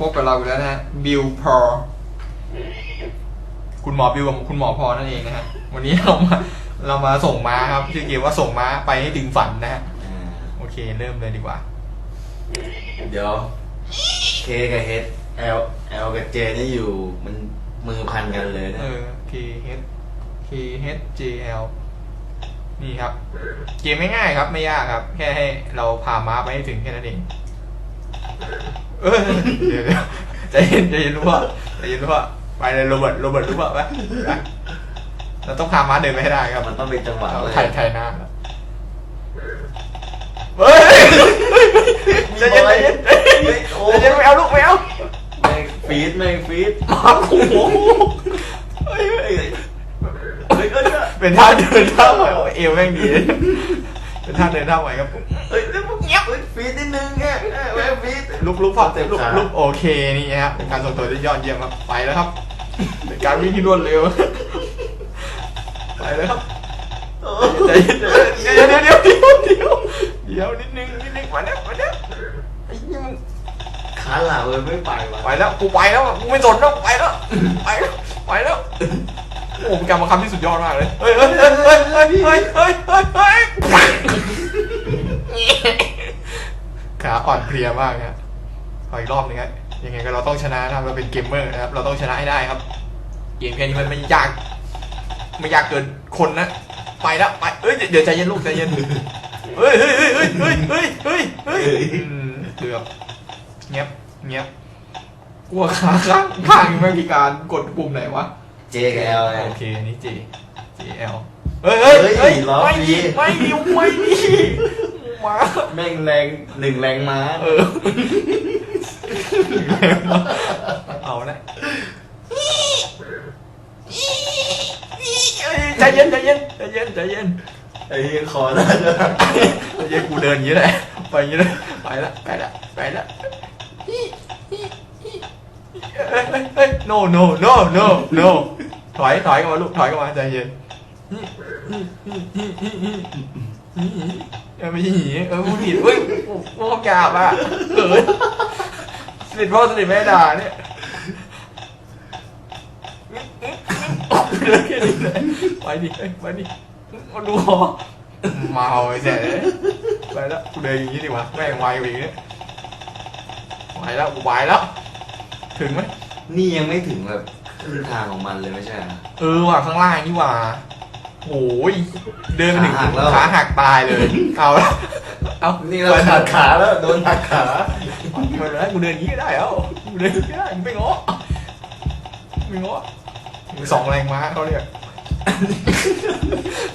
พบกับเราอีกแล้วนะฮะบิลพอคุณหมอบิลกับคุณหมอพอนั่นเองนะฮะวันนี้เรามาเรามาส่งม้าครับชื่อเกมว่าส่งม้าไปให้ถึงฝันนะฮะอ่าโอเคเริ่มเลยดีกว่า เดี๋ยวเคกับเฮดเอลเอลกับเจนี่อยู่มันมือพันกันเลยนะ เออ K H K H J L นี่ครับ เกมไม่ง่ายครับ ไม่ยากครับ แค่ให้เราพาม้าไปให้ถึงแค่นั้นเอง เออเดี๋ยวเดี๋ยวใจเย็นใจเย็นรู้ป่ะใจเย็นรู้ป่ะไปเลยโรเบิร์ตโรเบิร์ตรู้ป่ะไปไปเราต้องพาม้าเดินไปให้ได้ครับมันต้องเป็นจังหวะเราเลยถ่ายถ่ายหน้าครับเฮ้ยใจเย็นใจเย็นใจเย็นโอ้ใจเย็นไม่เอาลูกไม่เอาแม่งฟีดแม่งฟีดมาโอ้โหเฮ้ยเฮ้ยเฮ้ยเฮ้ยเฮ้ยเป็นท่าเดินท่าไหวโอ้เอวแม่งดีเป็นท่าเดินท่าไหวครับผมเฮ้ยเงียบเฮ้ยฟีดนิดนึงแค่แม่งฟีด ลุกลุกฝั่งเต็มลุกลุกโอเคนี่ฮะเป็นการส่งตัวได้ยอดเยี่ยมครับไปแล้วครับการวิ่งที่รวดเร็วไปแล้วครับใจเย็นเดี๋ยวเดี๋ยวเดี๋ยวเดี๋ยวเดี๋ยวนิดนึงนิดนึงมาแล้วมานี้วไอ้นี่งขาหล่าเลยไม่ไปว่ะไปแล้วกูไปแล้วกูไม่สนแล้วไปแล้วไปแล้วไปแล้วโอ้เป็การบังคับที่สุดยอดมากเลยเฮ้ยเฮ้ยเฮ้ยเฮ้ยเฮ้ยเฮ้ยขาอ่อนเพลียมากครับ ขออีกรอบหนึงครับยังไงก็เราต้องชนะนะครับเราเป็นเกมเมอร์นะครับ เราต้องชนะให้ได้ครับ เกมแค่นี้มันไม่ยากไม่ยากเกินคนนะ ไปแล้วไปเอ้ยเดี๋ยวใจเย็นลูกใจเย็นเฮ้ยเฮ้ยเฮ้ยเฮ้ยเฮ้ยเฮ้ยเฮ้ยเฮ้ยอืมเกือบเงียบเงียบกลัวขาข้างข้างยังไม่มีการกดปุ่มไหนวะ เจกับเอลไงโอเคอันนี่ J J L เฮ้ยเฮ้ยเฮ้เฮ้ยยล้อไม่ฟรีดีไม่ดีไม่ดีมาแม่งแรงหนึ่งแรงม้า เออ เอาละใจเย็นใจเย็นใจเย็นใจเย็นไอ้คอได้ด้วยใจเย็นกูเดินอย่างนี้แหละไปอย่างนี้เลยไปละไปละไปละเฮ้ย no no no no no ถอยถอยกันมาลูกถอยกันมาใจเย็นเออไม่ใช่หนีเออพูดผิดเฮ้ยพวกกาบอะเออส นิทพ่อสนิทแม่ด่าเนี่ยเดินแค่นี้เลยไปดิไปดิมาดูคอเมาไอ้แจ๊ไปแล้วกูเดินอย่างนี้ดีกว่าแม่งไวกว่าอีกเนี่ยไปแล้วกูไปแล้ว ถึงไหมนี่ยังไม่ถึงแบบครึ่งทางของมันเลยไม่ใช่เหรอเออว่ะข้างล่างนี่ว่ะ โอ้ยเดินไปถึงขาหักแล้ว ขาหักตายเลย เอาละเอานี่เราหักขาแล้วโดนหักขาไม่เป็นไรกูเดินอย่างนี้ก็ได้เอ้ากูเดินอย่างนี้ก็ได้มึงไม่ง้อไม่ง้อมึงสองแรงม้าเขาเรียก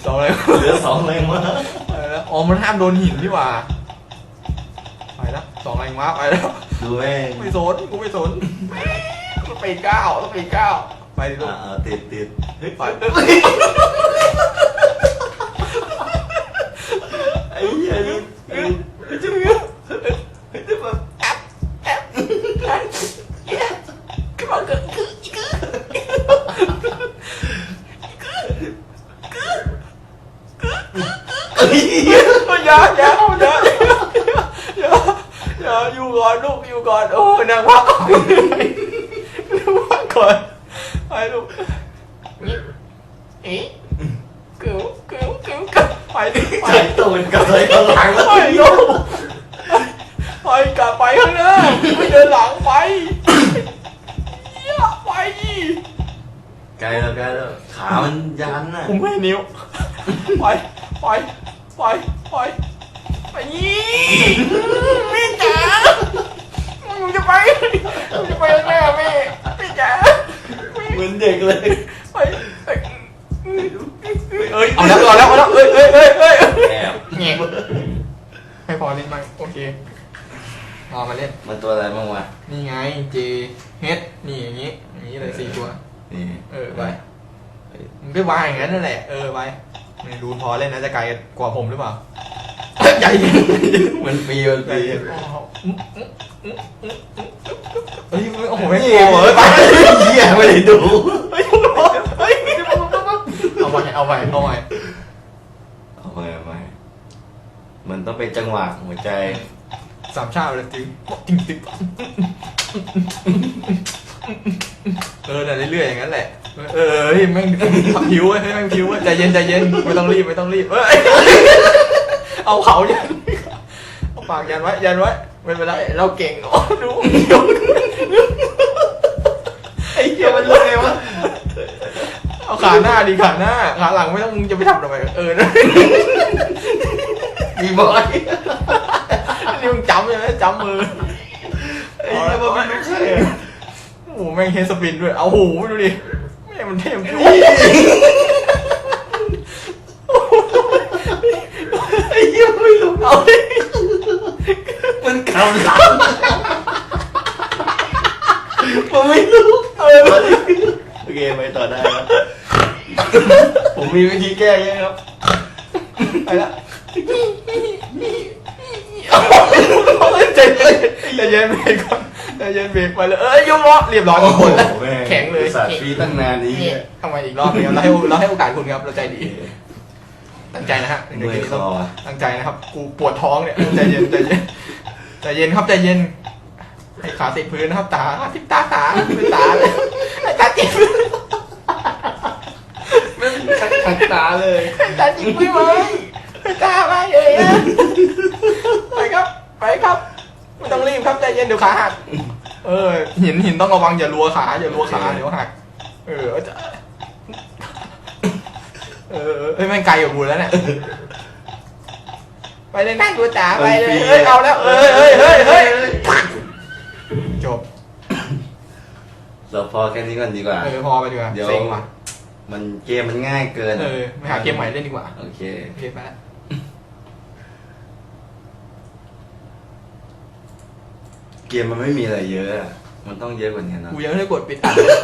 สองแรงเหลือสองแรงม้าไปแล้วอ๋อ มันห้ามโดนหินนี่หว่า ไปแล้วสองแรงม้าไปแล้ว ดูแม่งไม่สน กูไม่สนต้องไปก้าวต้องไปก้าวไปดิลูกอ่าๆติดติดเฮ้ยไปไอ้เหี้ยนี่ไอ้ จะมี จะแบบ แอปแอปแอปก็บอกก็คือคือ ไอ้เหี้ยอย่าอย่าอย่าอย่าอย่าอยู่ก่อนลูกอยู่ก่อนโอ้นางพักก่อนนางพักก่อนไปลูกเอ๊ะเกิวเกิวเกิวเกิวไปดิไปใจตูนกับอะไรข้างหลังแล้วไปลูกไปกลับไปข้างหน้าไม่เดินหลังไปเหี้ยไปไกลแล้วไกลแล้วขามันยันน่ะผมไม่ให้นิ้ว ไป ไป ไปไปไปยี่แม่จ๋ามึงจะไปมึงจะไปข้างหน้าแม่แม่จ๋าเหมือนเด็กเลย ไปไปเอ้ยเอาแล้วเอาแล้วเอาแล้วเอ้ยเอ้ยเอ้ยเอ้ยแอบแงะให้พอเล่นไหมโอเคพอมาเล่น มันตัวอะไรบ้างวะ นี่ไง J H นี่อย่างนี้ อย่างนี้เลยสี่ตัว นี่ เออไปมึงก็วางอย่างนั้นนั่นแหละ เออไป ไม่รู้พอเล่นนะจะไกลกว่าผมหรือเปล่าใจเย็นมันปีมันใจปีเย็นเฮ้ยโอ้โหไม่โอ้โอ้โหโหไปไปเหี้ยไม่ได้ดูเฮ้ยเฮ้ยเอาใหม่เอาใหม่เอาใหม่เอาไปเอาไปมันต้องเป็นจังหวะหัวใจสามชาติเลยจริงจริงจริง เออน่ะเรื่อยๆอย่างนั้นแหละ เออเฮ้ยแม่งผิวเว้ยเฮ้ยแม่งผิวเว้ยใจเย็นใจเย็นไม่ต้องรีบไม่ต้องรีบเอ้ยเอาเขายันเอาปากยันไว้ยันไว้ไม่เป็นไรเราเก่งโอ้ดูดูไอ้เหี้ยมันเลยว่าเอาขาหน้าดีขาหน้าขาหลังไม่ต้องมึงจะไปทำทำไมเออนะมีบอยนี่มึงจำใช่ไหมจำมือไอ้เหี้ยมันไม่รู้ใช่อะโอ้โห แม่งเฮดสปินด้วย เอาโหดูดิแม่งมันเท่มจริงไอ้เหี้ยไม่รู้เอาดิมันกำลังผมไม่รู้เออโอเคไปต่อได้ครับผมมีวิธีแก้เยอะครับไปละใจเย็นใจเย็นเบรกก่อนใจ เย็นเบรกไปเลยเอ้ยยกล้อเรียบร้อยทุกคนแล้วโอ้โหม่แข็งเลยอุตสาห์ฟรีตั้งนานนี้ทำไมอีกรอบนึงครับเราให้เราให้โอกาสคุณครับเราใจดี ตั้งใจนะฮะเมื่อยคอตั้งใจนะครับ กูปวดท้องเนี่ยใจเย็นใจเย็นใจเย็นครับใจเย็นให้ขาติดพื้นนะครับตาทิพตาขาเป็นตาเลยให้ตาติดพื้นขัดตาเลยให้ตาติดพื้นไหมให้ตาไปเลยนะไปครับ ไปครับไม่ต้องรีบครับใจเย็นเดี๋ยวขาหัก เออหินหินต้องระวังอย่ารัวขาอย่ารัวขาเดี๋ยวหัก เออเอาจะเออเอ้ยแม่งไกลกว่ากูแล้วเนี่ยไปเลยนั่งดูจ๋าไปเลยเอ้ยเอาแล้วเอ้ยเอ้ยเฮ้ยเฮ้ยจบเราพอแค่นี้ก่อนดีกว่าเออพอไปดีกว่าเดี๋ยวเซ็งว่ะมันเกมมันง่ายเกินเออไปหาเกมใหม่เล่นดีกว่าโอเคโอเคไปละ เกมมันไม่มีอะไรเยอะอะมันต้องเยอะกว่านี้นะกูยังไม่ได้กดปิดอัดเลย